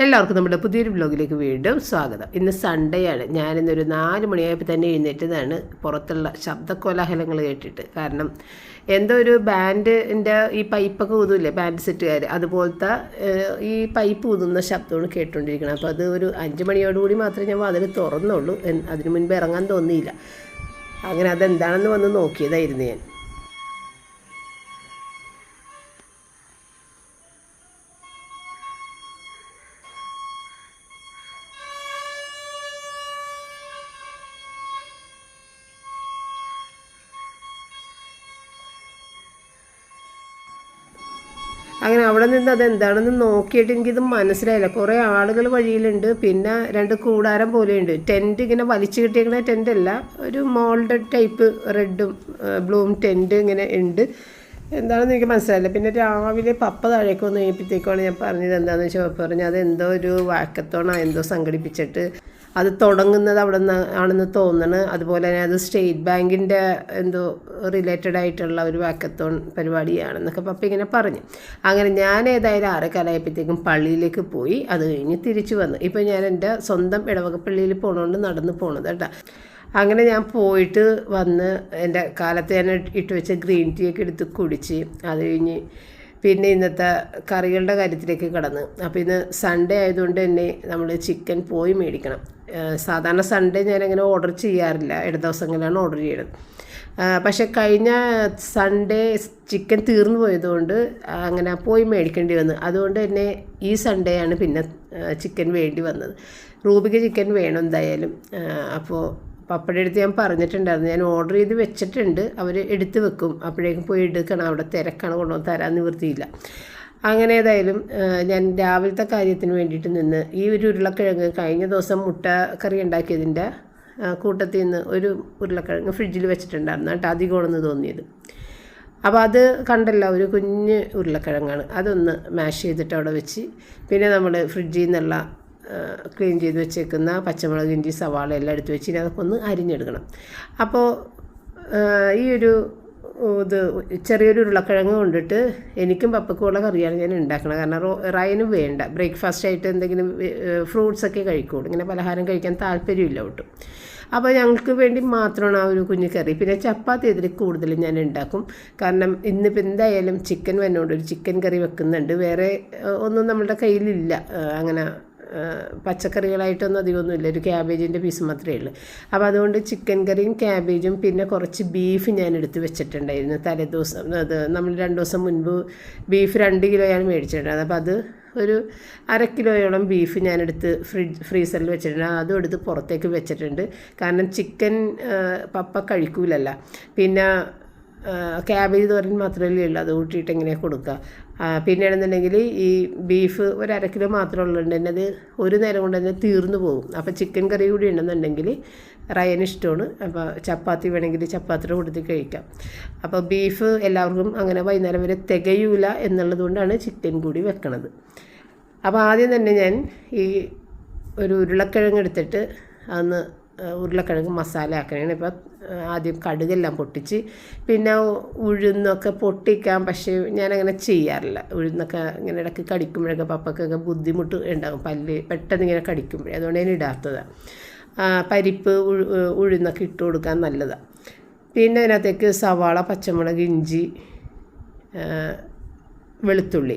എല്ലാവർക്കും നമ്മുടെ പുതിയൊരു ബ്ലോഗിലേക്ക് വീണ്ടും സ്വാഗതം. ഇന്ന് സൺഡേ ആണ്. ഞാനിന്നൊരു നാല് മണിയായപ്പോൾ തന്നെ എഴുന്നേറ്റതാണ്. പുറത്തുള്ള ശബ്ദകോലാഹലങ്ങൾ കേട്ടിട്ട്. കാരണം എന്തോ ഒരു ബാൻഡിന്റെ ഈ പൈപ്പൊക്കെ ഊതില്ലേ ബാൻഡ് സെറ്റുകാർ അതുപോലത്തെ ഈ പൈപ്പ് ഊതുന്ന ശബ്ദമാണ് കേട്ടുകൊണ്ടിരിക്കണം അപ്പോൾ അത് ഒരു അഞ്ച് മണിയോടുകൂടി മാത്രമേ ഞാൻ വാതിൽ തുറന്നുള്ളൂ. അതിനു മുൻപ് ഇറങ്ങാൻ തോന്നിയില്ല. അങ്ങനെ അതെന്താണെന്ന് വന്ന് നോക്കിയതായിരുന്നു ഞാൻ. അങ്ങനെ അവിടെ നിന്ന് അത് എന്താണെന്ന് നോക്കിയിട്ട് എനിക്കിത് മനസ്സിലായില്ല. കുറേ ആളുകൾ വഴിയിലുണ്ട്. പിന്നെ രണ്ട് കൂടാരം പോലെയുണ്ട്. ടെന്റ് ഇങ്ങനെ വലിച്ചു കിട്ടിയേക്കുന്ന ടെന്റ് അല്ല. ഒരു മോൾഡ് ടൈപ്പ് റെഡും ബ്ലൂം ടെന്റ് ഇങ്ങനെ ഉണ്ട്. എന്താണെന്ന് എനിക്ക് മനസ്സിലായില്ല. പിന്നെ രാവിലെ പപ്പ താഴേക്ക് വന്ന് കഴിഞ്ഞപ്പോഴത്തേക്കാണ് ഞാൻ പറഞ്ഞത്. എന്താണെന്ന് വെച്ചാൽ പറഞ്ഞു അത് ഒരു വാക്കത്തോണോ എന്തോ സംഘടിപ്പിച്ചിട്ട്. അത് തുടങ്ങുന്നത് അവിടെ നിന്ന് ആണെന്ന് തോന്നണ്. അതുപോലെ തന്നെ അത് സ്റ്റേറ്റ് ബാങ്കിന്റെ എന്തോ റിലേറ്റഡ് ആയിട്ടുള്ള ഒരു വാക്കത്തോൺ പരിപാടിയാണെന്നൊക്കെ പപ്പ ഇങ്ങനെ പറഞ്ഞു. അങ്ങനെ ഞാൻ ഏതായാലും ആറേക്കാലായപ്പോഴത്തേക്കും പള്ളിയിലേക്ക് പോയി. അത് കഴിഞ്ഞ് തിരിച്ചു വന്നു. ഇപ്പോൾ ഞാൻ എന്റെ സ്വന്തം ഇടവകപ്പള്ളിയിൽ പോകണോണ്ട് നടന്ന് പോണത് കേട്ടോ. അങ്ങനെ ഞാൻ പോയിട്ട് വന്ന് എന്റെ കാലത്ത് ഞാൻ ഇട്ട് വെച്ച ഗ്രീൻ ടീ ഒക്കെ എടുത്ത് കുടിച്ച് അത് കഴിഞ്ഞ് പിന്നെ ഇന്നത്തെ കറികളുടെ കാര്യത്തിലേക്ക് കടന്ന്. അപ്പോൾ ഇന്ന് സൺഡേ ആയതുകൊണ്ട് തന്നെ നമ്മൾ ചിക്കൻ പോയി മേടിക്കണം. സാധാരണ സൺഡേ ഞാനങ്ങനെ ഓർഡർ ചെയ്യാറില്ല. ഇട ദിവസങ്ങളിലാണ് ഓർഡർ ചെയ്യുന്നത് പക്ഷേ കഴിഞ്ഞ സൺഡേ ചിക്കൻ തീർന്നു പോയതുകൊണ്ട് അങ്ങനെ പോയി മേടിക്കേണ്ടി വന്നു. അതുകൊണ്ട് തന്നെ ഈ സൺഡേ ആണ് പിന്നെ ചിക്കൻ വേണ്ടി വന്നത്. റൂബിക്ക് ചിക്കൻ വേണം എന്തായാലും. അപ്പോൾ പപ്പയുടെ അടുത്ത് ഞാൻ പറഞ്ഞിട്ടുണ്ടായിരുന്നു ഞാൻ ഓർഡർ ചെയ്ത് വെച്ചിട്ടുണ്ട്. അവർ എടുത്ത് വെക്കും. അപ്പോഴേക്കും പോയി എടുക്കണം. അവിടെ തിരക്കാണ്. കൊണ്ടുവന്ന് തരാൻ നിവൃത്തിയില്ല. അങ്ങനെ ഏതായാലും ഞാൻ രാവിലത്തെ കാര്യത്തിന് വേണ്ടിയിട്ട് നിന്ന് ഈ ഒരു ഉരുളക്കിഴങ്ങ് കഴിഞ്ഞ ദിവസം മുട്ട കറി ഉണ്ടാക്കിയതിന്റെ കൂട്ടത്തിൽ നിന്ന് ഒരു ഉരുളക്കിഴങ്ങ് ഫ്രിഡ്ജിൽ വെച്ചിട്ടുണ്ടായിരുന്നു. കേട്ടോ അധികമാണെന്ന് തോന്നിയത്. അപ്പോൾ അത് കണ്ടല്ല ഒരു കുഞ്ഞ് ഉരുളക്കിഴങ്ങാണ്. അതൊന്ന് മാഷ് ചെയ്തിട്ട് അവിടെ വെച്ച്. പിന്നെ നമ്മൾ ഫ്രിഡ്ജിൽ നിന്നുള്ള ക്ലീൻ ചെയ്ത് വെച്ചേക്കുന്ന പച്ചമുളക് ഇഞ്ചി സവാള എല്ലാം എടുത്ത് വെച്ച് ഇനി അതൊക്കെ ഒന്ന് അരിഞ്ഞെടുക്കണം. അപ്പോൾ ഈ ഒരു ഇത് ചെറിയൊരു ഉരുളക്കിഴങ്ങ് കൊണ്ടിട്ട് എനിക്കും പപ്പക്കുള്ള കറിയാണ് ഞാൻ ഉണ്ടാക്കണം കാരണം റോ റയനും വേണ്ട. ബ്രേക്ക്ഫാസ്റ്റ് ആയിട്ട് എന്തെങ്കിലും ഫ്രൂട്ട്സൊക്കെ കഴിക്കുള്ളൂ. ഇങ്ങനെ പലഹാരം കഴിക്കാൻ താല്പര്യമില്ല ഒട്ടും. അപ്പോൾ ഞങ്ങൾക്ക് വേണ്ടി മാത്രമാണ് ആ ഒരു കുഞ്ഞു കറി. പിന്നെ ചപ്പാത്തി ഇതിൽ കൂടുതലും ഞാൻ ഉണ്ടാക്കും. കാരണം ഇന്നിപ്പോൾ എന്തായാലും ചിക്കൻ വന്നുകൊണ്ട് ഒരു ചിക്കൻ കറി വെക്കുന്നുണ്ട്. വേറെ ഒന്നും നമ്മളുടെ കയ്യിലില്ല. അങ്ങനെ പച്ചക്കറികളായിട്ടൊന്നും അധികമൊന്നുമില്ല. ഒരു ക്യാബേജിന്റെ പീസ് മാത്രമേ ഉള്ളൂ. അപ്പോൾ അതുകൊണ്ട് ചിക്കൻ കറിയും ക്യാബേജും പിന്നെ കുറച്ച് ബീഫ് ഞാൻ എടുത്ത് വെച്ചിട്ടുണ്ടായിരുന്നു തലേദിവസം. അത് നമ്മൾ രണ്ട് ദിവസം മുൻപ് ബീഫ് രണ്ട് കിലോയാണ് മേടിച്ചിട്ടുണ്ടായിരുന്നത് അപ്പോൾ അത് ഒരു അര കിലോയോളം ബീഫ് ഞാനെടുത്ത് ഫ്രിഡ്ജ് ഫ്രീസറിൽ വെച്ചിട്ടുണ്ട്. അതും എടുത്ത് പുറത്തേക്ക് വെച്ചിട്ടുണ്ട്. കാരണം ചിക്കൻ പപ്പ കഴിക്കൂലല്ല. പിന്നെ ക്യാബേജ് തോരൻ മാത്രമല്ലേ ഉള്ളൂ. അത് കൂട്ടിയിട്ട് എങ്ങനെ കൊടുക്കുക പിന്നെയാണെന്നുണ്ടെങ്കിൽ ഈ ബീഫ് ഒരു അര കിലോ മാത്രമേ തന്നെ അത് ഒരു നേരം കൊണ്ട് തന്നെ തീർന്നു പോകും. അപ്പോൾ ചിക്കൻ കറി കൂടി ഉണ്ടെന്നുണ്ടെങ്കിൽ റയന് ഇഷ്ടമാണ്. അപ്പോൾ ചപ്പാത്തി വേണമെങ്കിൽ ചപ്പാത്തിയുടെ കൂട്ടത്തിൽ കഴിക്കാം. അപ്പോൾ ബീഫ് എല്ലാവർക്കും അങ്ങനെ വൈകുന്നേരം വരെ തികയൂല എന്നുള്ളത് കൊണ്ടാണ് ചിക്കൻ കൂടി വെക്കണത്. അപ്പോൾ ആദ്യം തന്നെ ഞാൻ ഈ ഒരു ഉരുളക്കിഴങ്ങ് എടുത്തിട്ട് അതൊന്ന് ഉരുളക്കിഴങ്ങ് മസാല ആക്കണേ ഇപ്പോൾ ആദ്യം കടുകെല്ലാം പൊട്ടിച്ച് പിന്നെ ഉഴുന്നൊക്കെ പൊട്ടിക്കാം. പക്ഷേ ഞാനങ്ങനെ ചെയ്യാറില്ല. ഉഴുന്നൊക്കെ ഇങ്ങനെ ഇടയ്ക്ക് കടിക്കുമ്പോഴൊക്കെ പപ്പക്കൊക്കെ ബുദ്ധിമുട്ട് ഉണ്ടാകും. പല്ല് പെട്ടെന്ന് ഇങ്ങനെ കടിക്കുമ്പോഴേ. അതുകൊണ്ട് ഞാൻ ഇടാത്തതാണ് പരിപ്പ് ഉഴു ഉഴുന്നൊക്കെ ഇട്ട് കൊടുക്കാൻ നല്ലതാണ് പിന്നെ അതിനകത്തേക്ക് സവാള പച്ചമുളക് ഇഞ്ചി വെളുത്തുള്ളി.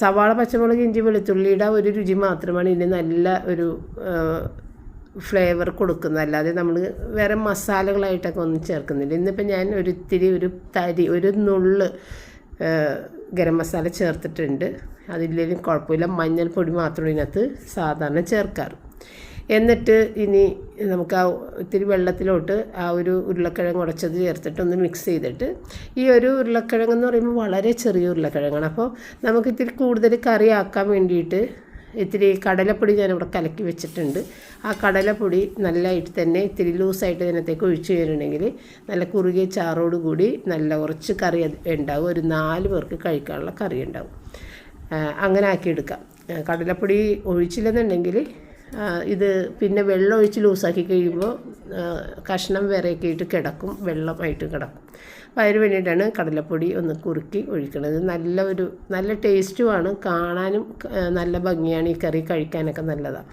സവാള പച്ചമുളക് ഇഞ്ചി വെളുത്തുള്ളിയുടെ ഒരു രുചി മാത്രമാണ്. ഇതിന് നല്ല ഒരു ഫ്ലേവർ കൊടുക്കുന്നതല്ലാതെ നമ്മൾ വേറെ മസാലകളായിട്ടൊക്കെ ഒന്നും ചേർക്കുന്നില്ല. ഇന്നിപ്പോൾ ഞാൻ ഒരു ഇത്തിരി ഒരു തരി ഒരു നുള്ള് ഗരം മസാല ചേർത്തിട്ടുണ്ട്. അതില്ലെങ്കിലും കുഴപ്പമില്ല. മഞ്ഞൾപ്പൊടി മാത്രമേ ഇതിനകത്ത് സാധാരണ ചേർക്കാറ്. എന്നിട്ട് ഇനി നമുക്ക് ആ ഇത്തിരി വെള്ളത്തിലോട്ട് ആ ഒരു ഉരുളക്കിഴങ്ങ് ഉടച്ചത് ചേർത്തിട്ട് ഒന്ന് മിക്സ് ചെയ്തിട്ട് ഈ ഒരു ഉരുളക്കിഴങ്ങ് എന്ന് പറയുമ്പോൾ വളരെ ചെറിയ ഉരുളക്കിഴങ്ങാണ്. അപ്പോൾ നമുക്ക് ഇത്തിരി കൂടുതൽ കറി ആക്കാൻ വേണ്ടിയിട്ട് ഇത്തിരി കടലപ്പൊടി ഞാനിവിടെ കലക്കി വെച്ചിട്ടുണ്ട്. ആ കടലപ്പൊടി നല്ലതായിട്ട് തന്നെ ഇത്തിരി ലൂസായിട്ട് ഇതിനകത്തേക്ക് ഒഴിച്ചു കഴിഞ്ഞിട്ടുണ്ടെങ്കിൽ നല്ല കുറുകിയ ചാറോട് കൂടി നല്ല കുറച്ച് കറി ഉണ്ടാവും. ഒരു നാല് പേർക്ക് കഴിക്കാനുള്ള കറി ഉണ്ടാവും. അങ്ങനെ ആക്കിയെടുക്കാം കടലപ്പൊടി ഒഴിച്ചില്ലെന്നുണ്ടെങ്കിൽ ഇത് പിന്നെ വെള്ളം ഒഴിച്ച് ലൂസാക്കി കഴിയുമ്പോൾ കഷ്ണം വേറെയൊക്കെ ആയിട്ട് കിടക്കും. വെള്ളമായിട്ട് കിടക്കും. അതിന് വേണ്ടിയിട്ടാണ് കടലപ്പൊടി ഒന്ന് കുറുക്കി ഒഴിക്കുന്നത് നല്ല ഒരു നല്ല ടേസ്റ്റുമാണ് കാണാനും നല്ല ഭംഗിയാണ് ഈ കറി കഴിക്കാനൊക്കെ നല്ലതാണ്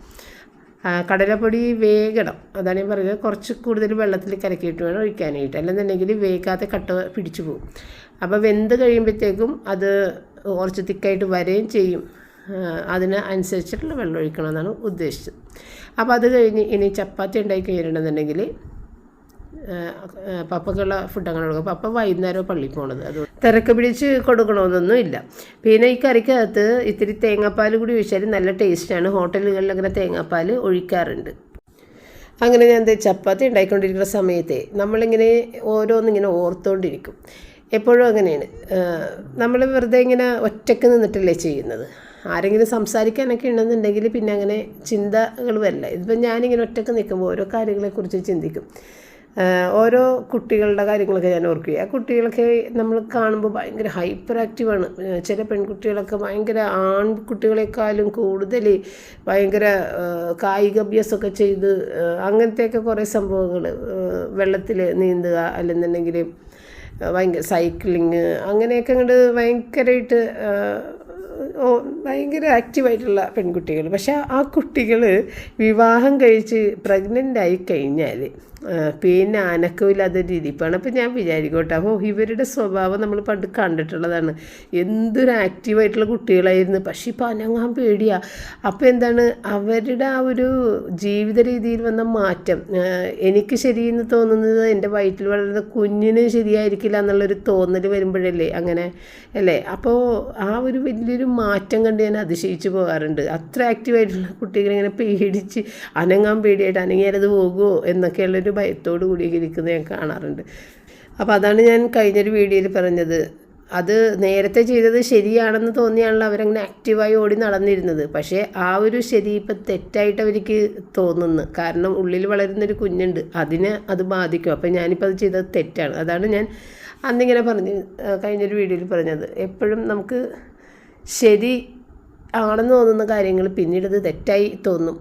കടലപ്പൊടി വേഗണം അതാണ് ഞാൻ പറയുന്നത് കുറച്ച് കൂടുതൽ വെള്ളത്തിൽ കലക്കിയിട്ട് വേണം ഒഴിക്കാനായിട്ട്. അല്ലെന്നുണ്ടെങ്കിൽ വേഗാതെ കട്ട പിടിച്ചു പോകും. അപ്പോൾ വെന്ത് കഴിയുമ്പോഴത്തേക്കും അത് കുറച്ച് തിക്കായിട്ട് വരെയും ചെയ്യും. അതിന് അനുസരിച്ചിട്ടുള്ള വെള്ളം ഒഴിക്കണം എന്നാണ് ഉദ്ദേശിച്ചത്. അപ്പോൾ അത് കഴിഞ്ഞ് ഇനി ചപ്പാത്തി ഉണ്ടാക്കി കഴിഞ്ഞിട്ടുണ്ടെന്നുണ്ടെങ്കിൽ പപ്പക്കുള്ള ഫുഡ് അങ്ങനെ കൊടുക്കും പപ്പ വൈകുന്നേരം പള്ളിയിൽ പോണത്. അത് തിരക്ക് പിടിച്ച് കൊടുക്കണമെന്നൊന്നും ഇല്ല. പിന്നെ ഈ കറിക്കകത്ത് ഇത്തിരി തേങ്ങാപ്പാൽ കൂടി ഒഴിച്ചാൽ നല്ല ടേസ്റ്റാണ്. ഹോട്ടലുകളിൽ അങ്ങനെ തേങ്ങാപ്പാൽ ഒഴിക്കാറുണ്ട്. അങ്ങനെ ഞാൻ എന്താ ചപ്പാത്തി ഉണ്ടായിക്കൊണ്ടിരിക്കുന്ന സമയത്തെ നമ്മളിങ്ങനെ ഓരോന്നിങ്ങനെ ഓർത്തുകൊണ്ടിരിക്കും എപ്പോഴും അങ്ങനെയാണ്. നമ്മൾ വെറുതെ ഇങ്ങനെ ഒറ്റയ്ക്ക് നിന്നിട്ടല്ലേ ചെയ്യുന്നത്. ആരെങ്കിലും സംസാരിക്കാനൊക്കെ ഉണ്ടെന്നുണ്ടെങ്കിൽ പിന്നെ അങ്ങനെ ചിന്തകൾ വരില്ല. ഇതിപ്പോൾ ഞാനിങ്ങനെ ഒറ്റയ്ക്ക് നിൽക്കുമ്പോൾ ഓരോ കാര്യങ്ങളെക്കുറിച്ച് ചിന്തിക്കും. ഓരോ കുട്ടികളുടെ കാര്യങ്ങളൊക്കെ ഞാൻ ഓർക്കുക ആ കുട്ടികളൊക്കെ നമ്മൾ കാണുമ്പോൾ ഭയങ്കര ഹൈപ്പർ ആക്റ്റീവാണ് ചില പെൺകുട്ടികളൊക്കെ ഭയങ്കര ആൺകുട്ടികളെക്കാളും കൂടുതൽ ഭയങ്കര കായിക കായികാഭ്യാസമൊക്കെ ചെയ്ത് അങ്ങനത്തെയൊക്കെ കുറേ സംഭവങ്ങൾ വെള്ളത്തിൽ നീന്തുക അല്ലെന്നുണ്ടെങ്കിൽ ഭയങ്കര സൈക്ലിങ് അങ്ങനെയൊക്കെ അങ്ങോട്ട് ഭയങ്കരമായിട്ട് ഭയങ്കര ആക്റ്റീവായിട്ടുള്ള പെൺകുട്ടികൾ. പക്ഷേ ആ കുട്ടികൾ വിവാഹം കഴിച്ച് പ്രഗ്നന്റ് ആയി കഴിഞ്ഞാൽ പിന്നെ അനക്കമില്ലാത്ത രീതിപ്പാണ് അപ്പോൾ ഞാൻ വിചാരിക്കോട്ടെ. അപ്പോൾ ഇവരുടെ സ്വഭാവം നമ്മൾ പണ്ട് കണ്ടിട്ടുള്ളതാണ്. എന്തൊരു ആക്റ്റീവായിട്ടുള്ള കുട്ടികളായിരുന്നു. പക്ഷേ ഇപ്പോൾ അനങ്ങാൻ പേടിയാണ് അപ്പോൾ എന്താണ്? അവരുടെ ആ ഒരു ജീവിത രീതിയിൽ വന്ന മാറ്റം. എനിക്ക് ശരിയെന്ന് തോന്നുന്നത് എന്റെ വയറ്റിൽ വളരുന്ന കുഞ്ഞിന് ശരിയായിരിക്കില്ല എന്നുള്ളൊരു തോന്നൽ വരുമ്പോഴല്ലേ അങ്ങനെ അല്ലേ? അപ്പോൾ ആ ഒരു വലിയൊരു മാറ്റം കണ്ട് ഞാൻ അതിശയിച്ചു പോകാറുണ്ട്. അത്ര ആക്റ്റീവായിട്ടുള്ള കുട്ടികളിങ്ങനെ പേടിച്ച് അനങ്ങാൻ പേടിയായിട്ട് അനങ്ങിയാലത് പോകുമോ എന്നൊക്കെയുള്ളൊരു ഭയത്തോട് കൂടി ഇരിക്കുന്നത് ഞാൻ കാണാറുണ്ട്. അപ്പോൾ അതാണ് ഞാൻ കഴിഞ്ഞൊരു വീഡിയോയിൽ പറഞ്ഞത്. അത് നേരത്തെ ചെയ്തത് ശരിയാണെന്ന് തോന്നിയാണല്ലോ അവരങ്ങനെ ആക്റ്റീവായി ഓടി നടന്നിരുന്നത്. പക്ഷേ ആ ഒരു ശരി ഇപ്പം തെറ്റായിട്ട് അവർക്ക് തോന്നുന്നു. കാരണം ഉള്ളിൽ വളരുന്നൊരു കുഞ്ഞുണ്ട്. അതിനെ അത് ബാധിക്കും. അപ്പം ഞാനിപ്പോൾ അത് ചെയ്തത് തെറ്റാണ്. അതാണ് ഞാൻ അന്നിങ്ങനെ പറഞ്ഞ് കഴിഞ്ഞൊരു വീഡിയോയിൽ പറഞ്ഞത്. എപ്പോഴും നമുക്ക് ശരി ആണെന്ന് തോന്നുന്ന കാര്യങ്ങൾ പിന്നീട് അത് തെറ്റായി തോന്നും.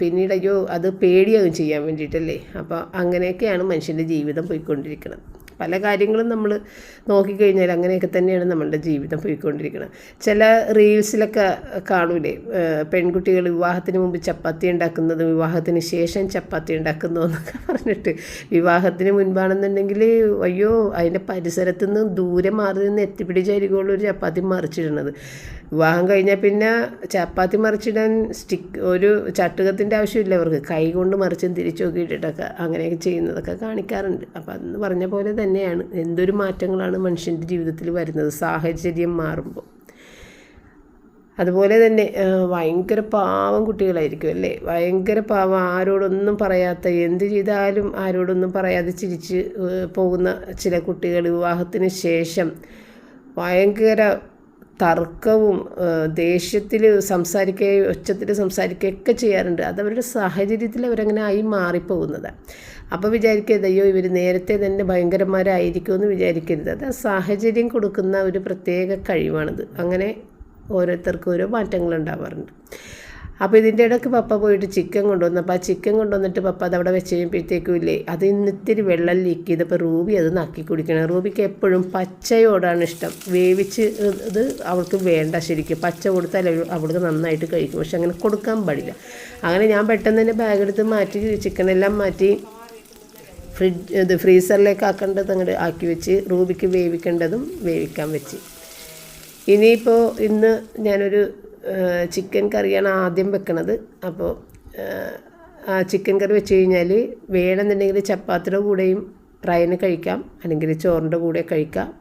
പിന്നീട് അയ്യോ അത് പേടിയാകും ചെയ്യാൻ വേണ്ടിയിട്ടല്ലേ? അപ്പോൾ അങ്ങനെയൊക്കെയാണ് മനുഷ്യന്റെ ജീവിതം പോയിക്കൊണ്ടിരിക്കുന്നത്. പല കാര്യങ്ങളും നമ്മൾ നോക്കിക്കഴിഞ്ഞാൽ അങ്ങനെയൊക്കെ തന്നെയാണ് നമ്മളുടെ ജീവിതം പോയിക്കൊണ്ടിരിക്കുന്നത്. ചില റീൽസിലൊക്കെ കാണൂലേ? പെൺകുട്ടികൾ വിവാഹത്തിന് മുമ്പ് ചപ്പാത്തി ഉണ്ടാക്കുന്നതും വിവാഹത്തിന് ശേഷം ചപ്പാത്തി ഉണ്ടാക്കുന്നു എന്നൊക്കെ പറഞ്ഞിട്ട് വിവാഹത്തിന് മുൻപാണെന്നുണ്ടെങ്കിൽ അയ്യോ അതിന്റെ പരിസരത്തു നിന്ന് ദൂരെ മാറി നിന്ന് എത്തിപ്പിടിച്ചായിരിക്കുള്ളൂ ഒരു ചപ്പാത്തി മറിച്ചിടുന്നത്. വിവാഹം കഴിഞ്ഞാൽ പിന്നെ ചപ്പാത്തി മറിച്ചിടാൻ സ്റ്റിക്ക് ഒരു ചട്ടുകത്തിന്റെ ആവശ്യമില്ല അവർക്ക്. കൈ കൊണ്ട് മറിച്ചും തിരിച്ചു നോക്കിയിട്ടിട്ടൊക്കെ അങ്ങനെയൊക്കെ ചെയ്യുന്നതൊക്കെ കാണിക്കാറുണ്ട്. അപ്പം അന്ന് പറഞ്ഞ പോലെ തന്നെയാണ്. എന്തൊരു മാറ്റങ്ങളാണ് മനുഷ്യന്റെ ജീവിതത്തിൽ വരുന്നത്. സാഹചര്യം മാറുമ്പോൾ അതുപോലെ തന്നെ ഭയങ്കര പാവം കുട്ടികളായിരിക്കും അല്ലേ? ഭയങ്കര പാവം. ആരോടൊന്നും പറയാത്ത എന്ത് ചെയ്താലും ആരോടൊന്നും പറയാതെ ചിരിച്ച് പോകുന്ന ചില കുട്ടികൾ വിവാഹത്തിന് ശേഷം ഭയങ്കര തർക്കവും ദേഷ്യത്തിൽ സംസാരിക്കുകയും ഒച്ചത്തിൽ സംസാരിക്കുകയൊക്കെ ചെയ്യാറുണ്ട്. അതവരുടെ സാഹചര്യത്തിൽ അവരങ്ങനെ ആയി മാറിപ്പോകുന്നതാണ് അപ്പോൾ വിചാരിക്കരുത് അയ്യോ ഇവർ നേരത്തെ തന്നെ ഭയങ്കരന്മാരായിരിക്കുമെന്ന് വിചാരിക്കരുത്. അത് സാഹചര്യം കൊടുക്കുന്ന ഒരു പ്രത്യേക കഴിവാണിത്. അങ്ങനെ ഓരോരുത്തർക്കും ഓരോ മാറ്റങ്ങൾ ഉണ്ടാവാറുണ്ട് അപ്പോൾ ഇതിന്റെ ഇടയ്ക്ക് പപ്പ പോയിട്ട് ചിക്കൻ കൊണ്ടുവന്നു. അപ്പോൾ ആ ചിക്കൻ കൊണ്ടുവന്നിട്ട് പപ്പ അത് അവിടെ വെച്ച് കഴിയുമ്പോഴത്തേക്കും ഇല്ലേ അത് ഇന്നിത്തിരി വെള്ളം ലീക്ക് ചെയ്തപ്പോൾ റൂബി അത് നക്കി കുടിക്കണം. റൂബിക്ക് എപ്പോഴും പച്ചയോടാണ് ഇഷ്ടം. വേവിച്ച് ഇത് അവൾക്ക് വേണ്ട ശരിക്കും. പച്ച കൊടുത്താൽ അവൾക്ക് നന്നായിട്ട് കഴിക്കും. പക്ഷെ അങ്ങനെ കൊടുക്കാൻ പാടില്ല. അങ്ങനെ ഞാൻ പെട്ടെന്ന് തന്നെ ബാഗ് എടുത്ത് മാറ്റി ചിക്കനെല്ലാം മാറ്റി ഫ്രിഡ്ജ് ഇത് ഫ്രീസറിലേക്ക് ആക്കേണ്ടത് അങ്ങോട്ട് ആക്കി വെച്ച് റൂബിക്ക് വേവിക്കേണ്ടതും വേവിക്കാൻ വെച്ച്. ഇനിയിപ്പോൾ ഇന്ന് ഞാനൊരു ചിക്കൻ കറിയാണ് ആദ്യം വെക്കണത്. അപ്പോൾ ആ, ചിക്കൻ കറി വെച്ച് കഴിഞ്ഞാൽ വേണമെന്നുണ്ടെങ്കിൽ ചപ്പാത്തിയുടെ കൂടെയും ഫ്രൈന് കഴിക്കാം. അല്ലെങ്കിൽ ചോറിന്റെ കൂടെ കഴിക്കാം.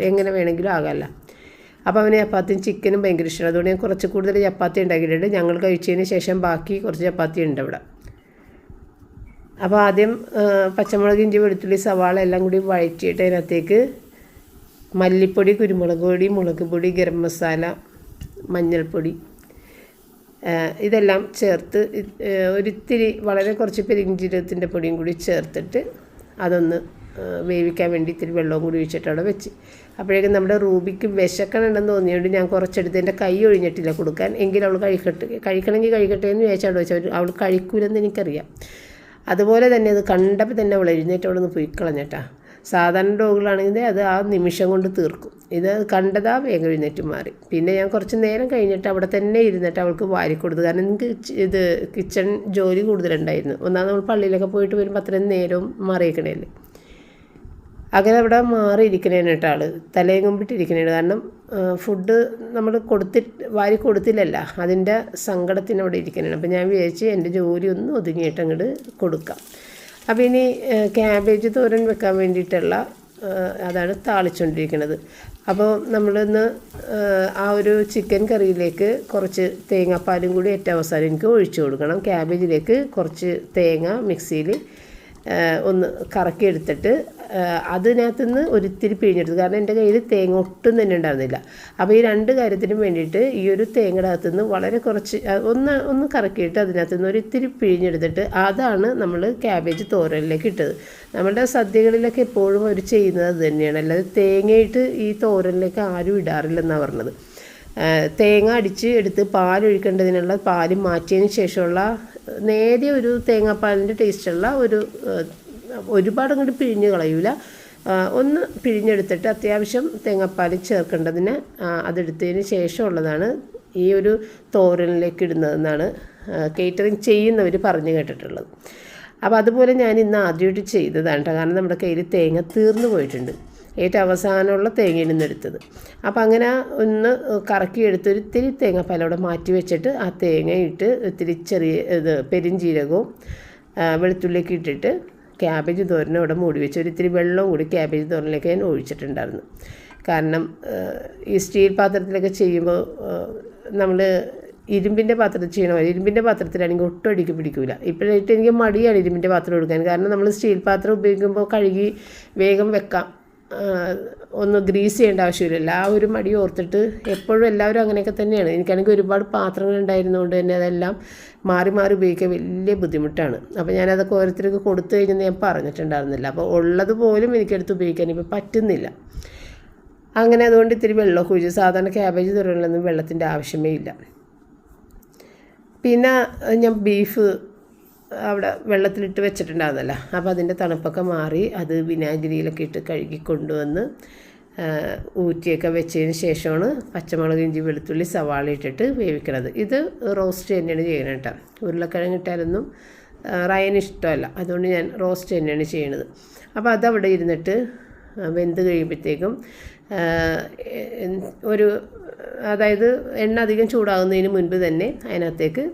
എങ്ങനെ വേണമെങ്കിലും ആകാമല്ല അപ്പോൾ അവന് ചപ്പാത്തിയും ചിക്കനും ഭയങ്കര ഇഷ്ടമാണ് അതുകൊണ്ട് ഞാൻ കുറച്ച് കൂടുതൽ ചപ്പാത്തി ഉണ്ടാക്കിയിട്ടുണ്ട്. ഞങ്ങൾ കഴിച്ചതിന് ശേഷം ബാക്കി കുറച്ച് ചപ്പാത്തി ഉണ്ട് അവിടെ. അപ്പോൾ ആദ്യം പച്ചമുളക് ഇഞ്ചി വെളുത്തുള്ളി സവാള എല്ലാം കൂടി വഴറ്റിയിട്ട് അതിനകത്തേക്ക് മല്ലിപ്പൊടി കുരുമുളക് പൊടി മുളക് പൊടി ഗരം മസാല മഞ്ഞൾപ്പൊടി. ഇതെല്ലാം ചേർത്ത് ഒരിത്തിരി വളരെ കുറച്ച് പെരിഞ്ചീരകത്തിന്റെ പൊടിയും കൂടി ചേർത്തിട്ട് അതൊന്ന് വേവിക്കാൻ വേണ്ടി ഇത്തിരി വെള്ളവും കൂടി ഒഴിച്ചിട്ട് അവിടെ വെച്ച്. അപ്പോഴേക്കും നമ്മുടെ റൂബിക്ക് വിശക്കണമെന്ന് തോന്നിയതുകൊണ്ട് ഞാൻ കുറച്ചെടുത്ത് എന്റെ കൈ ഒഴിഞ്ഞിട്ടില്ല കൊടുക്കാൻ. എങ്കിലും അവൾ കഴിക്കട്ടെ കഴിക്കണമെങ്കിൽ കഴിക്കട്ടെ എന്ന് ചോദിച്ചാൽ വെച്ചാൽ അവൾ കഴിക്കൂലെന്ന് എനിക്കറിയാം. അതുപോലെ തന്നെ അത് കണ്ടപ്പോൾ തന്നെ അവൾ എഴുന്നേറ്റ് അവിടെ നിന്ന് പോയി കളഞ്ഞിട്ടാ സാധാരണ ഡോഗുകളാണെങ്കിൽ അത് ആ നിമിഷം കൊണ്ട് തീർക്കും. ഇത് കണ്ടതാ വേഗം എഴുന്നേറ്റ് മാറി. പിന്നെ ഞാൻ കുറച്ച് നേരം കഴിഞ്ഞിട്ട് അവിടെ തന്നെ ഇരുന്നിട്ട് അവൾക്ക് വാരി കൊടുത്തു. കാരണം എനിക്ക് ഇത് കിച്ചൺ ജോലി കൂടുതലുണ്ടായിരുന്നു. ഒന്നാമത് നമ്മൾ പള്ളിയിലൊക്കെ പോയിട്ട് വരുമ്പോൾ അത്രയും നേരവും മാറിയിരിക്കണേല്ലേ അങ്ങനെ അവിടെ മാറിയിരിക്കണേന് കേട്ടോ ആൾ തലയും കുമ്പിട്ടിരിക്കണേണ്. കാരണം ഫുഡ് നമ്മൾ കൊടുത്തി വാരി കൊടുത്തില്ലല്ല. അതിന്റെ സങ്കടത്തിന് അവിടെ ഇരിക്കണേണ്. അപ്പോൾ ഞാൻ വിചാരിച്ച് എന്റെ ജോലി ഒന്ന് ഒതുങ്ങിയിട്ട് അങ്ങോട്ട് കൊടുക്കാം. അപ്പോൾ ഇനി ക്യാബേജ് തോരൻ വെക്കാൻ വേണ്ടിയിട്ടുള്ള അതാണ് താളിച്ചുകൊണ്ടിരിക്കുന്നത് അപ്പോൾ നമ്മളിന്ന് ആ ഒരു ചിക്കൻ കറിയിലേക്ക് കുറച്ച് തേങ്ങാപ്പാലും കൂടി ഏറ്റവും അവസാനം എനിക്ക് ഒഴിച്ചു കൊടുക്കണം. ക്യാബേജിലേക്ക് കുറച്ച് തേങ്ങ മിക്സിയിൽ ഒന്ന് കറക്കി എടുത്തിട്ട് അതിനകത്ത് നിന്ന് ഒരിത്തിരി പിഴിഞ്ഞെടുത്തു. കാരണം എന്റെ കയ്യിൽ തേങ്ങ ഒട്ടും തന്നെ ഉണ്ടായിരുന്നില്ല. അപ്പോൾ ഈ രണ്ട് കാര്യത്തിനും വേണ്ടിയിട്ട് ഈ ഒരു തേങ്ങയുടെ അകത്തു നിന്ന് വളരെ കുറച്ച് ഒന്ന് ഒന്ന് കറക്കിയിട്ട് അതിനകത്തു നിന്ന് ഒരിത്തിരി പിഴിഞ്ഞെടുത്തിട്ട് അതാണ് നമ്മൾ ക്യാബേജ് തോരനിലേക്ക് ഇട്ടത്. നമ്മളുടെ സദ്യകളിലൊക്കെ എപ്പോഴും അവർ ചെയ്യുന്നത് അത് തന്നെയാണ്. അല്ലാതെ തേങ്ങയിട്ട് ഈ തോരനിലേക്ക് ആരും ഇടാറില്ലെന്നാണ് പറഞ്ഞത്. തേങ്ങ അടിച്ച് എടുത്ത് പാലൊഴിക്കേണ്ടതിനുള്ള പാൽ മാറ്റിയതിന് ശേഷമുള്ള നേരിയ ഒരു തേങ്ങാപ്പാലിന്റെ ടേസ്റ്റുള്ള ഒരു ഒരുപാട് അങ്ങോട്ട് പിഴിഞ്ഞ് കളയൂല. ഒന്ന് പിഴിഞ്ഞെടുത്തിട്ട് അത്യാവശ്യം തേങ്ങാപ്പാൽ ചേർക്കേണ്ടതിന് അതെടുത്തതിന് ശേഷമുള്ളതാണ് ഈ ഒരു തോരനിലേക്ക് ഇടുന്നതെന്നാണ് കേറ്ററിങ് ചെയ്യുന്നവർ പറഞ്ഞു കേട്ടിട്ടുള്ളത്. അപ്പോൾ അതുപോലെ ഞാൻ ഇന്ന് ആദ്യമായിട്ട് ചെയ്തതാണ് കേട്ടോ. കാരണം നമ്മുടെ കയ്യിൽ തേങ്ങ തീർന്നു പോയിട്ടുണ്ട്. ഏറ്റവും അവസാനമുള്ള തേങ്ങയിൽ നിന്നെടുത്തത് അപ്പോൾ അങ്ങനെ ഒന്ന് കറക്കി എടുത്ത് ഒരു ഇത്തിരി തേങ്ങാപ്പാൽ അവിടെ മാറ്റി വെച്ചിട്ട് ആ തേങ്ങ ഇട്ട് ഇത്തിരി ചെറിയ ഇത് പെരിഞ്ചീരകവും വെളുത്തുള്ളിയൊക്കെ ഇട്ടിട്ട് ക്യാബേജ് തോരനും അവിടെ മൂടി വെച്ച് ഒരു ഇത്തിരി വെള്ളവും കൂടി ക്യാബേജ് തോരനിലേക്ക് ഞാൻ ഒഴിച്ചിട്ടുണ്ടായിരുന്നു. കാരണം ഈ സ്റ്റീൽ പാത്രത്തിലൊക്കെ ചെയ്യുമ്പോൾ നമ്മൾ ഇരുമ്പിന്റെ പാത്രത്തിൽ ചെയ്യണ പോലെ ഇരുമ്പിന്റെ പാത്രത്തിലാണെങ്കിൽ ഒട്ടും അടിക്ക് പിടിക്കില്ല ഇപ്പോഴായിട്ട് എനിക്ക് മടിയാണ് ഇരുമ്പിന്റെ പാത്രം എടുക്കാൻ. കാരണം നമ്മൾ സ്റ്റീൽ പാത്രം ഉപയോഗിക്കുമ്പോൾ കഴുകി വേഗം വെക്കാം. ഒന്ന് ഗ്രീസ് ചെയ്യേണ്ട ആവശ്യമില്ല ആ ഒരു മടി ഓർത്തിട്ട് എപ്പോഴും എല്ലാവരും അങ്ങനെയൊക്കെ തന്നെയാണ്. എനിക്കാണെങ്കിൽ ഒരുപാട് പാത്രങ്ങൾ ഉണ്ടായിരുന്നതുകൊണ്ട് തന്നെ അതെല്ലാം മാറി മാറി ഉപയോഗിക്കാൻ വലിയ ബുദ്ധിമുട്ടാണ്. അപ്പോൾ ഞാനതൊക്കെ ഓരോരുത്തർക്ക് കൊടുത്തു കഴിഞ്ഞെന്ന് ഞാൻ പറഞ്ഞിട്ടുണ്ടായിരുന്നില്ല. അപ്പോൾ ഉള്ളത് പോലും എനിക്കെടുത്ത് ഉപയോഗിക്കാൻ ഇപ്പോൾ പറ്റുന്നില്ല. അങ്ങനെ അതുകൊണ്ട് ഇത്തിരി വെള്ളമൊക്കെ ഒഴിച്ച് സാധാരണ ക്യാബേജ് തുറകളിലൊന്നും വെള്ളത്തിന്റെ ആവശ്യമേ ഇല്ല. പിന്നെ ഞാൻ ബീഫ് അവിടെ വെള്ളത്തിലിട്ട് വെച്ചിട്ടുണ്ടാകുന്നല്ലോ അപ്പോൾ അതിന്റെ തണുപ്പൊക്കെ മാറി അത് വിനാഗിരിയിലൊക്കെ ഇട്ട് കഴുകി കൊണ്ടുവന്ന് ഊറ്റിയൊക്കെ വെച്ചതിന് ശേഷമാണ് പച്ചമുളക് ഇഞ്ചി വെളുത്തുള്ളി സവാള ഇട്ടിട്ട് വേവിക്കണത്. ഇത് റോസ്റ്റ് തന്നെയാണ് ചെയ്യണം കേട്ടോ. ഉരുളക്കിഴങ്ങ് ഇട്ടാലൊന്നും റയന് ഇഷ്ടമല്ല. അതുകൊണ്ട് ഞാൻ റോസ്റ്റ് തന്നെയാണ് ചെയ്യണത്. അപ്പോൾ അതവിടെ ഇരുന്നിട്ട് വെന്ത് കഴിയുമ്പോഴത്തേക്കും ഒരു അതായത് എണ്ണ അധികം ചൂടാകുന്നതിന് മുൻപ് തന്നെ അതിനകത്തേക്ക്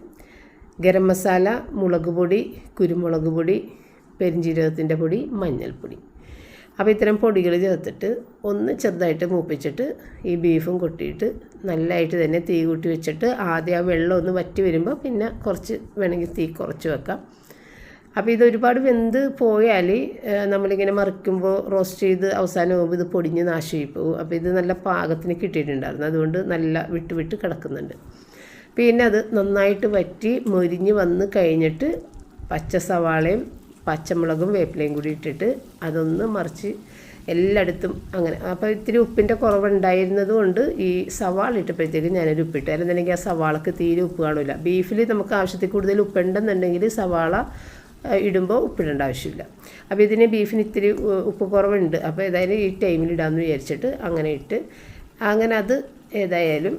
ഗരം മസാല മുളക് പൊടി കുരുമുളക് പൊടി പെരിഞ്ജീരകത്തിന്റെ പൊടി മഞ്ഞൾപ്പൊടി. അപ്പോൾ ഇത്തരം പൊടികൾ ചേർത്തിട്ട് ഒന്ന് ചെറുതായിട്ട് മൂപ്പിച്ചിട്ട് ഈ ബീഫും കൊട്ടിയിട്ട് നല്ലതായിട്ട് തന്നെ തീ കൂട്ടി വെച്ചിട്ട് ആദ്യം ആ വെള്ളം ഒന്ന് വറ്റി വരുമ്പോൾ പിന്നെ കുറച്ച് വേണമെങ്കിൽ തീ കുറച്ച് വെക്കാം. അപ്പോൾ ഇത് ഒരുപാട് വെന്ത് പോയാൽ നമ്മളിങ്ങനെ മറിക്കുമ്പോൾ റോസ്റ്റ് ചെയ്ത് അവസാനമാകുമ്പോൾ ഇത് പൊടിഞ്ഞ് നാശമായി പോകും. അപ്പോൾ ഇത് നല്ല പാകത്തിന് കിട്ടിയിട്ടുണ്ടായിരുന്നു. അതുകൊണ്ട് നല്ല വിട്ട് വിട്ട് കിടക്കുന്നുണ്ട്. പിന്നെ അത് നന്നായിട്ട് വറ്റി മൊരിഞ്ഞ് വന്ന് കഴിഞ്ഞിട്ട് പച്ച സവാളയും പച്ചമുളകും വേപ്പിലയും കൂടി ഇട്ടിട്ട് അതൊന്ന് മറിച്ച് എല്ലായിടത്തും അങ്ങനെ. അപ്പോൾ ഇത്തിരി ഉപ്പിന്റെ കുറവുണ്ടായിരുന്നത് കൊണ്ട് ഈ സവാള ഇട്ടപ്പോഴത്തേക്ക് ഞാനൊരു ഉപ്പിട്ട് അല്ലെന്നുണ്ടെങ്കിൽ ആ സവാളക്ക് തീരെ ഉപ്പ് കാണില്ല ബീഫിൽ നമുക്ക് ആവശ്യത്തിൽ കൂടുതൽ ഉപ്പുണ്ടെന്നുണ്ടെങ്കിൽ സവാള ഇടുമ്പോൾ ഉപ്പിടേണ്ട ആവശ്യമില്ല. അപ്പോൾ ഇതിന് ബീഫിന് ഇത്തിരി ഉപ്പ് കുറവുണ്ട്. അപ്പോൾ ഏതായാലും ഈ ടൈമിൽ ഇടാമെന്ന് വിചാരിച്ചിട്ട് അങ്ങനെ ഇട്ട് അങ്ങനെ അത് ഏതായാലും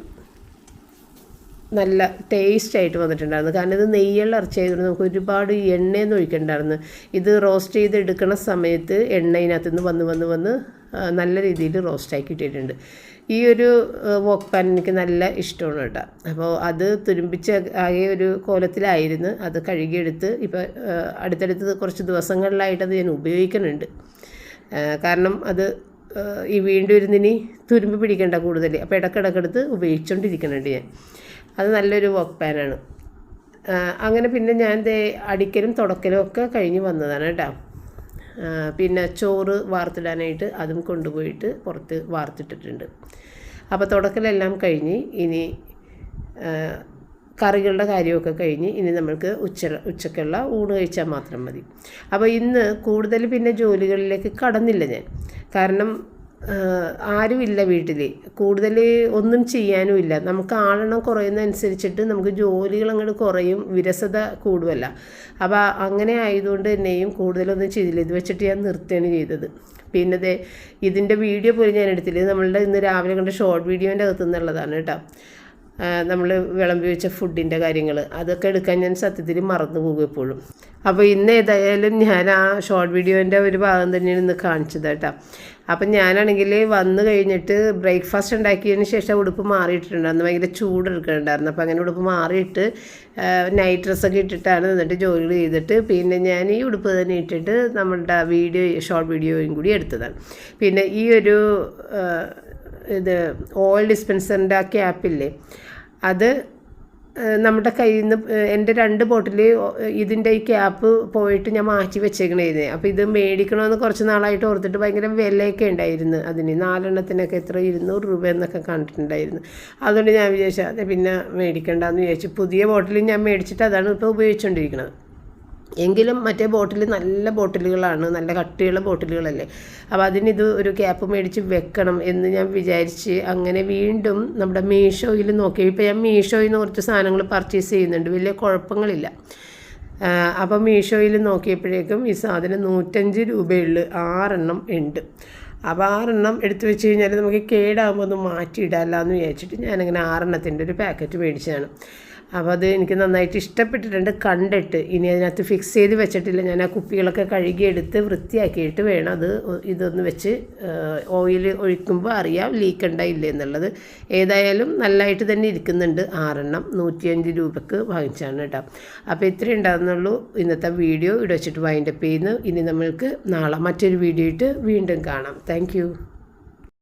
നല്ല ടേസ്റ്റ് ആയിട്ട് വന്നിട്ടുണ്ടായിരുന്നു. കാരണം ഇത് നെയ്യുള്ള ഇറച്ചി ആയതുകൊണ്ട് നമുക്ക് ഒരുപാട് എണ്ണയൊന്നും ഒഴിക്കണ്ടായിരുന്നു. ഇത് റോസ്റ്റ് ചെയ്ത് എടുക്കുന്ന സമയത്ത് എണ്ണ ഇതിനകത്ത് നിന്ന് വന്ന് വന്ന് വന്ന് നല്ല രീതിയിൽ റോസ്റ്റാക്കി ഇട്ടിട്ടുണ്ട് ഈ ഒരു വോക്ക് പാൻ എനിക്ക് നല്ല ഇഷ്ടമാണ് കേട്ടോ. അപ്പോൾ അത് തുരുമ്പിച്ച ആകെ ഒരു കോലത്തിലായിരുന്നു. അത് കഴുകിയെടുത്ത് ഇപ്പോൾ അടുത്തടുത്ത് കുറച്ച് ദിവസങ്ങളിലായിട്ട് അത് ഞാൻ ഉപയോഗിക്കുന്നുണ്ട്. കാരണം അത് ഈ വീണ്ടും ഇരുന്നിനി തുരുമ്പ് പിടിക്കേണ്ട കൂടുതൽ. അപ്പോൾ ഇടക്കിടക്കെടുത്ത് ഉപയോഗിച്ചുകൊണ്ടിരിക്കുന്നുണ്ട് ഞാൻ. അത് നല്ലൊരു വർക്ക് പാനാണ് അങ്ങനെ പിന്നെ ഞാൻ ദേ അടിക്കലും തുടക്കലും ഒക്കെ കഴിഞ്ഞ് വന്നതാണ് കേട്ടോ. പിന്നെ ചോറ് വാർത്തിടാനായിട്ട് അതും കൊണ്ടുപോയിട്ട് പുറത്ത് വാർത്തിട്ടിട്ടുണ്ട്. അപ്പോൾ തുടക്കലെല്ലാം കഴിഞ്ഞ് ഇനി കറികളുടെ കാര്യമൊക്കെ കഴിഞ്ഞ് ഇനി നമ്മൾക്ക് ഉച്ച ഉച്ചക്കുള്ള ഊണ് കഴിച്ചാൽ മാത്രം മതി. അപ്പോൾ ഇന്ന് കൂടുതൽ പിന്നെ ജോലികളിലേക്ക് കടന്നില്ല ഞാൻ. കാരണം ആരുമില്ല വീട്ടിൽ കൂടുതൽ ഒന്നും ചെയ്യാനും ഇല്ല നമുക്ക് ആളെണ്ണം കുറയുന്നതനുസരിച്ചിട്ട് നമുക്ക് ജോലികൾ അങ്ങോട്ട് കുറയും വിരസത കൂടുമല്ല അപ്പോൾ അങ്ങനെ ആയതുകൊണ്ട് തന്നെയും കൂടുതലൊന്നും ചെയ്തില്ല. ഇത് വെച്ചിട്ട് ഞാൻ നിർത്തുകയാണ് ചെയ്തത്. പിന്നെ ഇതിന്റെ വീഡിയോ പോലും ഞാൻ എടുത്തില്ല. നമ്മളുടെ ഇന്ന് രാവിലെ കണ്ട ഷോർട്ട് വീഡിയോന്റെ അകത്തു നിന്നുള്ളതാണ് കേട്ടോ. നമ്മൾ വിളമ്പി വെച്ച ഫുഡിന്റെ കാര്യങ്ങൾ അതൊക്കെ എടുക്കാൻ ഞാൻ സത്യത്തിൽ മറന്നു പോകും എപ്പോഴും. അപ്പോൾ ഇന്ന് ഏതായാലും ഞാൻ ആ ഷോർട്ട് വീഡിയോന്റെ ഒരു ഭാഗം തന്നെയാണ് ഇന്ന് കാണിച്ചത് കേട്ടോ. അപ്പം ഞാനാണെങ്കിൽ വന്നു കഴിഞ്ഞിട്ട് ബ്രേക്ക്ഫാസ്റ്റ് ഉണ്ടാക്കിയതിന് ശേഷം ഉടുപ്പ് മാറിയിട്ടുണ്ടായിരുന്നു ഭയങ്കര ചൂട് എടുക്കുന്നുണ്ടായിരുന്നു അപ്പോൾ അങ്ങനെ ഉടുപ്പ് മാറിയിട്ട് നൈറ്റ് ഡ്രസ്സൊക്കെ ഇട്ടിട്ടാണ് നിന്നിട്ട് ജോലികൾ ചെയ്തിട്ട് പിന്നെ ഞാൻ ഈ ഉടുപ്പ് തന്നെ ഇട്ടിട്ട് നമ്മളുടെ വീഡിയോ ഷോർട്ട് വീഡിയോയും കൂടി എടുത്തതാണ്. പിന്നെ ഈ ഒരു ഇത് ഓയിൽ ഡിസ്പെൻസറിന്റെ ആ ക്യാപ്പില്ലേ അത് നമ്മുടെ കയ്യിൽ നിന്ന് എന്റെ രണ്ട് ബോട്ടിൽ ഇതിന്റെ ഈ ക്യാപ്പ് പോയിട്ട് ഞാൻ മാറ്റി വെച്ചേക്കണേരുന്നേ അപ്പോൾ ഇത് മേടിക്കണമെന്ന് കുറച്ച് നാളായിട്ട് ഓർത്തിട്ട് ഭയങ്കര വിലയൊക്കെ ഉണ്ടായിരുന്നു അതിന്. നാലെണ്ണത്തിനൊക്കെ എത്ര? ഇരുന്നൂറ് രൂപ എന്നൊക്കെ കണ്ടിട്ടുണ്ടായിരുന്നു. അതുകൊണ്ട് ഞാൻ വിചാരിച്ചു അതെ പിന്നെ മേടിക്കണ്ടെന്ന് വിചാരിച്ചു. പുതിയ ബോട്ടിൽ ഞാൻ മേടിച്ചിട്ട് അതാണ് ഇപ്പോൾ ഉപയോഗിച്ചുകൊണ്ടിരിക്കുന്നത്. എങ്കിലും മറ്റേ ബോട്ടിൽ നല്ല ബോട്ടിലുകളാണ് നല്ല കട്ടിയുള്ള ബോട്ടിലുകളല്ലേ. അപ്പോൾ അതിനിത് ഒരു ക്യാപ്പ് മേടിച്ച് വെക്കണം എന്ന് ഞാൻ വിചാരിച്ച് അങ്ങനെ വീണ്ടും നമ്മുടെ മീഷോയിൽ നോക്കി. ഇപ്പോൾ ഞാൻ മീഷോയിൽ നിന്ന് കുറച്ച് സാധനങ്ങൾ പർച്ചേസ് ചെയ്യുന്നുണ്ട് വലിയ കുഴപ്പങ്ങളില്ല. അപ്പോൾ മീഷോയിൽ നോക്കിയപ്പോഴേക്കും ഈ സാധനം നൂറ്റഞ്ച് രൂപയുള്ള ആറെണ്ണം ഉണ്ട്. അപ്പോൾ ആറെണ്ണം എടുത്തു വെച്ച് കഴിഞ്ഞാൽ നമുക്ക് കേടാകുമ്പോൾ ഒന്ന് മാറ്റിയിടാമല്ലോ എന്ന് വിചാരിച്ചിട്ട് ഞാനങ്ങനെ ആറെണ്ണത്തിന്റെ ഒരു പാക്കറ്റ് മേടിച്ചതാണ്. അപ്പോൾ അത് എനിക്ക് നന്നായിട്ട് ഇഷ്ടപ്പെട്ടിട്ടുണ്ട് കണ്ടിട്ട്. ഇനി അതിനകത്ത് ഫിക്സ് ചെയ്ത് വെച്ചിട്ടില്ല. ഞാൻ ആ കുപ്പികളൊക്കെ കഴുകിയെടുത്ത് വൃത്തിയാക്കിയിട്ട് വേണം അത് ഇതൊന്ന് വെച്ച് ഓയിൽ ഒഴിക്കുമ്പോൾ അറിയാം ലീക്ക് ഉണ്ടായില്ല എന്നുള്ളത്. ഏതായാലും നല്ലതായിട്ട് തന്നെ ഇരിക്കുന്നുണ്ട്. ആറെണ്ണം നൂറ്റിയഞ്ച് രൂപയ്ക്ക് വാങ്ങിച്ചാണ് കേട്ടോ. അപ്പോൾ ഇത്രയും ഉണ്ടാകുന്നുള്ളൂ ഇന്നത്തെ വീഡിയോ. ഇവിടെ വെച്ചിട്ട് വൈൻഡപ്പ് ചെയ്യുന്നു. ഇനി നമ്മൾക്ക് നാളെ മറ്റൊരു വീഡിയോ ഇട്ട് വീണ്ടും കാണാം. താങ്ക്